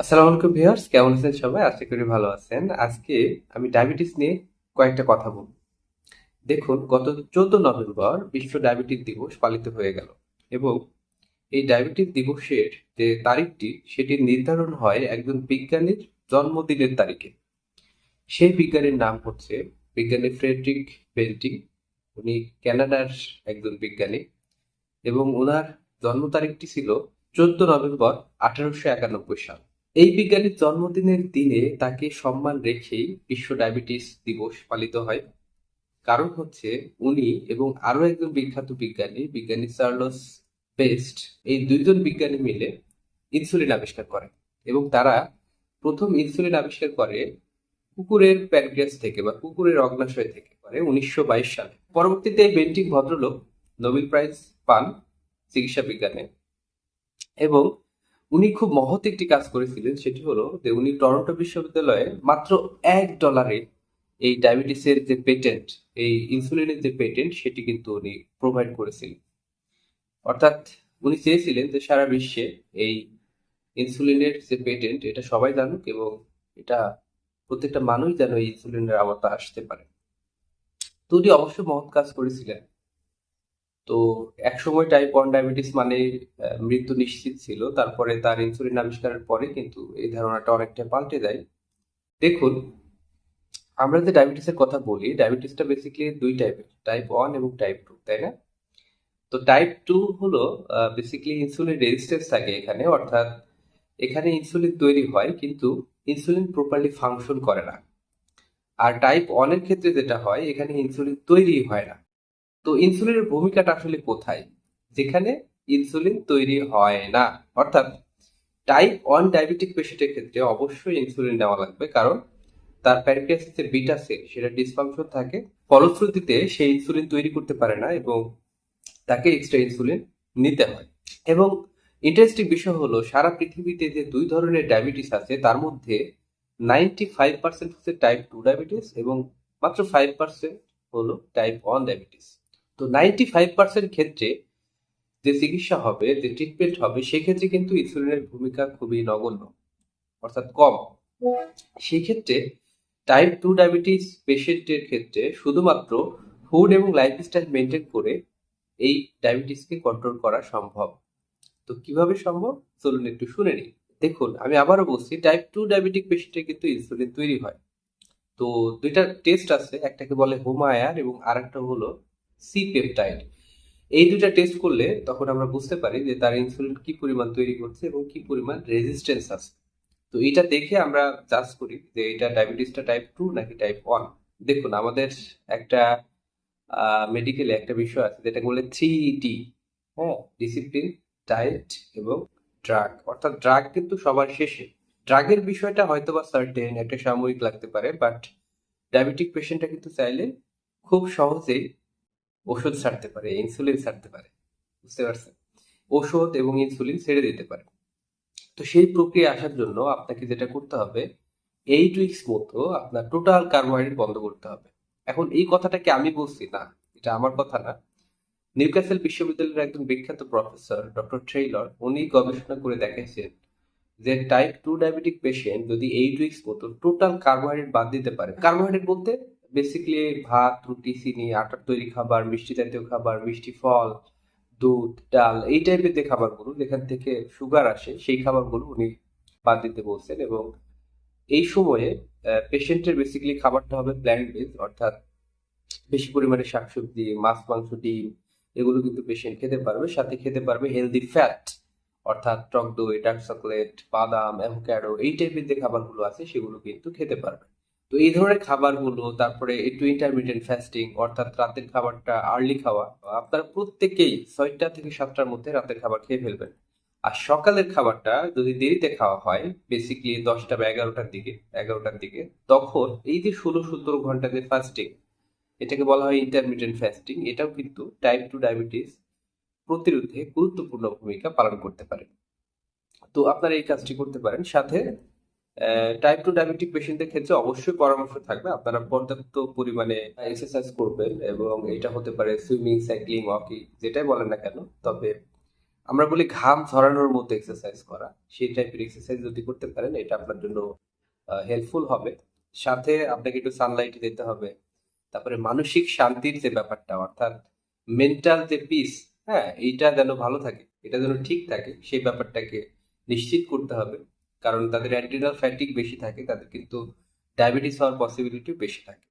আসসালামু আলাইকুম ভিউয়ার্স, কেমন আছেন সবাই? আশা করি ভালো আছেন। আজকে আমি ডায়াবেটিস নিয়ে কয়েকটা কথা বলব। দেখুন, গত চোদ্দ নভেম্বর বিশ্ব ডায়াবেটিস দিবস পালিত হয়ে গেল এবং এই ডায়াবেটিস দিবসের যে তারিখটি, সেটি নির্ধারণ হয় একজন বিজ্ঞানীর জন্মদিনের তারিখে। সেই বিজ্ঞানীর নাম হচ্ছে বিজ্ঞানী ফ্রেডরিক বেন্টিং উনি কানাডার একজন বিজ্ঞানী এবং ওনার জন্ম তারিখটি ছিল চোদ্দ নভেম্বর আঠারোশো একানব্বই সাল। এই বিজ্ঞানীর জন্মদিনের দিনে তাকে সম্মান রেখেই বিশ্ব ডায়াবেটিস দিবস পালিত হয়। কারণ হচ্ছে উনি এবং আরও একজন বিখ্যাত বিজ্ঞানী বিজ্ঞানী চার্লস বেস্ট, এই দুইজন বিজ্ঞানী মিলে ইনসুলিন আবিষ্কার করে এবং তারা প্রথম ইনসুলিন আবিষ্কার করে কুকুরের প্যানক্রিয়াস থেকে বা কুকুরের অগ্নাশয় থেকে করে উনিশশো বাইশ সালে। পরবর্তীতে এই বেন্টিং ভদ্রলোক নোবেল প্রাইজ পান চিকিৎসা বিজ্ঞানে এবং উনি খুব মহৎ একটি কাজ করেছিলেন, সেটি হলো যে উনি টরন্টো বিশ্ববিদ্যালয়ে মাত্র এক ডলারে এই ডায়াবেটিসের যে পেটেন্ট, এই ইনসুলিনের যে পেটেন্ট, সেটি কিন্তু উনি প্রোভাইড করেছিলেন। অর্থাৎ উনি চেয়েছিলেন যে সারা বিশ্বে এই ইনসুলিনের যে পেটেন্ট, এটা সবাই জানুক এবং এটা প্রত্যেকটা মানুষ যেন এই ইনসুলিনের আওতা আসতে পারে। তো উনি অবশ্যই মহৎ কাজ করেছিলেন। তো একসময় টাইপ ওয়ান ডায়াবেটিস মানে মৃত্যু নিশ্চিত ছিল। তারপরে তার ইনসুলিন আবিষ্কারের পরে কিন্তু এই ধারণাটা অনেকটা পাল্টে যায়। দেখুন, আমরা যে ডায়াবেটিসের কথা বলি ডায়াবেটিসটা বেসিক্যালি দুই টাইপের টাইপ ওয়ান এবং টাইপ টু তাই না? তো টাইপ টু হলো বেসিক্যালি ইনসুলিন রেজিস্ট্যান্স থাকে এখানে, অর্থাৎ এখানে ইনসুলিন তৈরি হয়, কিন্তু ইনসুলিন প্রপারলি ফাংশন করে না। আর টাইপ ওয়ানের ক্ষেত্রে যেটা হয়, এখানে ইনসুলিন তৈরি হয় না। তো ইনসুলিনের ভূমিকাটা আসলে কোথায়? যেখানে ইনসুলিন তৈরি হয় না। অর্থাৎ টাইপ ওয়ান ডায়াবেটিক পেশেন্টের ক্ষেত্রে অবশ্যই ইনসুলিন নেওয়া লাগবে, কারণ তার প্যানক্রিয়াসের যে বিটা সেল সেটা ডিসফাংশন থাকে। ফলশ্রুতিতে সে ইনসুলিন তৈরি করতে পারে না এবং তাকে এক্সট্রা ইনসুলিন নিতে হয়। এবং ইন্টারেস্টিং বিষয় হলো, সারা পৃথিবীতে যে দুই ধরনের ডায়াবেটিস আছে, তার মধ্যে নাইনটি ফাইভ পার্সেন্ট হচ্ছে টাইপ টু ডায়াবেটিস এবং মাত্র ফাইভ পার্সেন্ট হলো টাইপ ওয়ান ডায়াবেটিস তো নাইনটি ফাইভ পার্সেন্ট ক্ষেত্রে যে চিকিৎসা হবে, যে ট্রিটমেন্ট হবে, সেক্ষেত্রে কিন্তু ইনসুলিনের ভূমিকা খুবই নগণ্য, অর্থাৎ কম। সেক্ষেত্রে টাইপ টু ডায়াবেটিস পেশেন্টের ক্ষেত্রে শুধুমাত্র ফুড এবং লাইফস্টাইল মেনটেন করে এই ডায়াবেটিসকে কন্ট্রোল করা সম্ভব। তো কীভাবে সম্ভব? চলুন একটু শুনে নিই। দেখুন, আমি আবারও বলছি টাইপ টু ডায়াবেটিক পেশেন্টের কিন্তু ইনসুলিন তৈরি হয়। তো দুইটা টেস্ট আছে, একটাকে বলে হোমায়ার এবং আরেকটা হলো সি পেপটাইড এই দুটা টেস্ট করলে তখন আমরা বুঝতে পারি যে তার ইনসুলিন কি পরিমাণ তৈরি করছে এবং কি পরিমাণ রেজিস্ট্যান্স আছে। তো এটা দেখে আমরা জাজ করি যে এটা ডায়াবেটিসটা টাইপ টু নাকি টাইপ ওয়ান দেখুন, আমাদের একটা মেডিকেলে একটা বিষয় আছে যেটা বলে থ্রি ডি হ্যাঁ ডিসিপ্লিন ডায়েট এবং ড্রাগ অর্থাৎ ড্রাগ কিন্তু সবার শেষে। ড্রাগের বিষয়টা হয়তো বা সার্টেন একটা সাময়িক লাগতে পারে বাট ডায়াবেটিক পেশেন্টটা কিন্তু চাইলে খুব সহজেই ওষুধ ছাড়তে পারে ইনসুলিন ছাড়তে পারে, বুঝতে পারছেন? ওষুধ এবং ইনসুলিন ছেড়ে দিতে পারে। তো সেই প্রক্রিয়া আসার জন্য আপনাকে যেটা করতে হবে এইট উইকস মতো আপনার টোটাল কার্বোহাইড্রেট বন্ধ করতে হবে। এখন এই কথাটা কি আমি বলছি না, এটা আমার কথা না। নিউক্যাসেল বিশ্ববিদ্যালয়ের একজন বিখ্যাত প্রফেসর ডক্টর ট্রেইলর উনি গবেষণা করে দেখেছেন যে টাইপ টু ডায়াবেটিক পেশেন্ট যদি এইট উইকস মতো টোটাল কার্বোহাইড্রেট বাদ দিতে পারে। কার্বোহাইড্রেট বলতে বেসিক্যালি ভাত, রুটি, চিনি, আটার তৈরি খাবার, মিষ্টি জাতীয় খাবার, মিষ্টি ফল, দুধ, ডাল, এই টাইপের যে খাবারগুলো যেখান থেকে সুগার আসে, সেই খাবারগুলো উনি বাদ দিতে বলছেন এবং এই সময়ে পেশেন্টের বেসিক্যালি খাবারটা হবে প্ল্যান্ট বেস অর্থাৎ বেশি পরিমাণে শাকসবজি, মাছ, মাংস, ডিম, এগুলো কিন্তু পেশেন্ট খেতে পারবে, সাথে খেতে পারবে হেলদি ফ্যাট অর্থাৎ টক দই ডার্ক চকলেট বাদাম অ্যাভোক্যাডো এই টাইপের যে খাবারগুলো আছে, সেগুলো কিন্তু খেতে পারবে। তো এই ধরনের খাবারগুলো, তারপরে একটু ইন্টারমিডিয়েন্ট ফাস্টিং অর্থাৎ রাতের খাবারটা আর্লি খাওয়া, আপনারা প্রত্যেকেই ছয়টা থেকে সাতটার মধ্যে রাতের খাবার খেয়ে ফেলবেন। আর সকালের খাবারটা যদি দেরিতে খাওয়া হয় বেসিক্যালি দশটা বা এগারোটার দিকে এগারোটার দিকে, তখন এই যে ষোলো সতেরো ঘণ্টা যে ফাস্টিং এটাকে বলা হয় ইন্টারমিডিয়েন্ট ফাস্টিং এটাও কিন্তু টাইপ টু ডায়াবেটিস প্রতিরোধে গুরুত্বপূর্ণ ভূমিকা পালন করতে পারে। তো আপনারা এই কাজটি করতে পারেন। সাথে টাইপ টু ডায়াবেটিক পেশেন্টদের ক্ষেত্রে অবশ্যই পরামর্শ থাকবে। আপনারা পর্যাপ্ত পরিমাণে এক্সারসাইজ করবেন এবং এটা হতে পারে সুইমিং সাইক্লিং ওয়াকিং যেটাই বলেন না কেন। তবে আমরা বলি ঘাম ঝরানোর মতো এক্সারসাইজ করা। সেই টাইপের এক্সারসাইজ যদি করতে পারেন, এটা আপনার জন্য হেল্পফুল হবে। সাথে আপনাকে একটু সানলাইট দিতে হবে। তারপরে মানসিক শান্তির যে ব্যাপারটা, অর্থাৎ মেন্টাল যে পিস হ্যাঁ এইটা যেন ভালো থাকে, এটা যেন ঠিক থাকে, সেই ব্যাপারটাকে নিশ্চিত করতে হবে। কারণ তাদের অ্যাড্রিনাল ফ্যাটিক বেশি থাকে তাদের কিন্তু ডায়াবেটিস হওয়ার পসিবিলিটি বেশি থাকে।